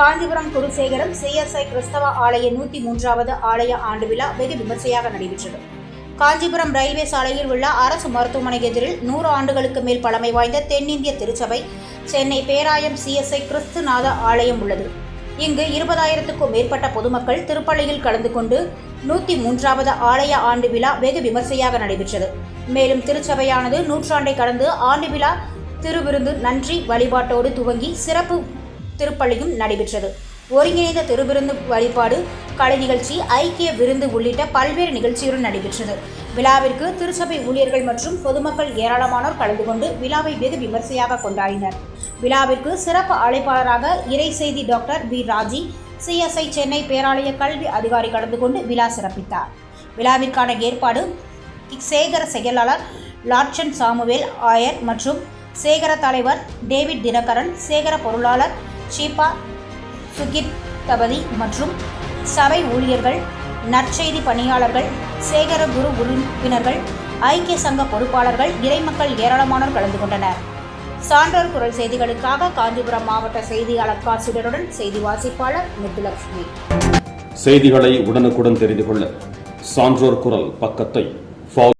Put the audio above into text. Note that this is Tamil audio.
காஞ்சிபுரம் குருசேகரம் சிஎஸ்ஐ கிறிஸ்தவ ஆலய நூற்றி மூன்றாவது ஆலய ஆண்டு விழா வெகு விமர்சையாக நடைபெற்றது. காஞ்சிபுரம் ரயில்வே சாலையில் உள்ள அரசு மருத்துவமனை எதிரில் நூறு ஆண்டுகளுக்கு மேல் பழமை வாய்ந்த தென்னிந்திய திருச்சபை சென்னை பேராயம் சிஎஸ்ஐ கிறிஸ்துநாத ஆலயம் உள்ளது. இங்கு இருபதாயிரத்துக்கும் மேற்பட்ட பொதுமக்கள் திருப்பள்ளியில் கலந்து கொண்டு நூற்றி மூன்றாவது ஆலய ஆண்டு விழா வெகு விமர்சையாக நடைபெற்றது. மேலும் திருச்சபையானது நூற்றாண்டை கடந்து ஆண்டு விழா திருவிருந்து நன்றி வழிபாட்டோடு துவங்கி சிறப்பு திருப்பள்ளியும் நடைபெற்றது. ஒருங்கிணைந்த திருவிருந்து வழிபாடு கலை நிகழ்ச்சி ஐக்கிய விருந்து உள்ளிட்ட பல்வேறு நிகழ்ச்சிகளும் நடைபெற்றது. விழாவிற்கு திருச்சபை ஊழியர்கள் மற்றும் பொதுமக்கள் ஏராளமானோர் கலந்து கொண்டு விழாவை வெகு விமர்சையாக கொண்டாடினர். விழாவிற்கு சிறப்பு அழைப்பாளராக இறை செய்தி doctor V. Raji CSI Chennai பேராலய கல்வி அதிகாரி கலந்து கொண்டு விழா சிறப்பித்தார். விழாவிற்கான ஏற்பாடு சேகர செயலாளர் லாட்சன் சாமுவேல் ஆயர் மற்றும் சேகர தலைவர் டேவிட் தினகரன் சேகர பொருளாளர் ஷீபா சுகித் தபதி மற்றும் சபை ஊழியர்கள் நற்செய்தி பணியாளர்கள் சேகர குரு உறுப்பினர்கள் ஐக்கிய சங்க பொறுப்பாளர்கள் இறைமக்கள் ஏராளமானோர் கலந்து கொண்டனர். சான்றோர் குரல் செய்திகளுக்காக காஞ்சிபுரம் மாவட்ட செய்தியாளர் காசிடருடன் செய்தி வாசிப்பாளர் முத்துலட்சுமி. செய்திகளை உடனுக்குடன் தெரிந்து கொள்ள சான்றோர் குரல் பக்கத்தை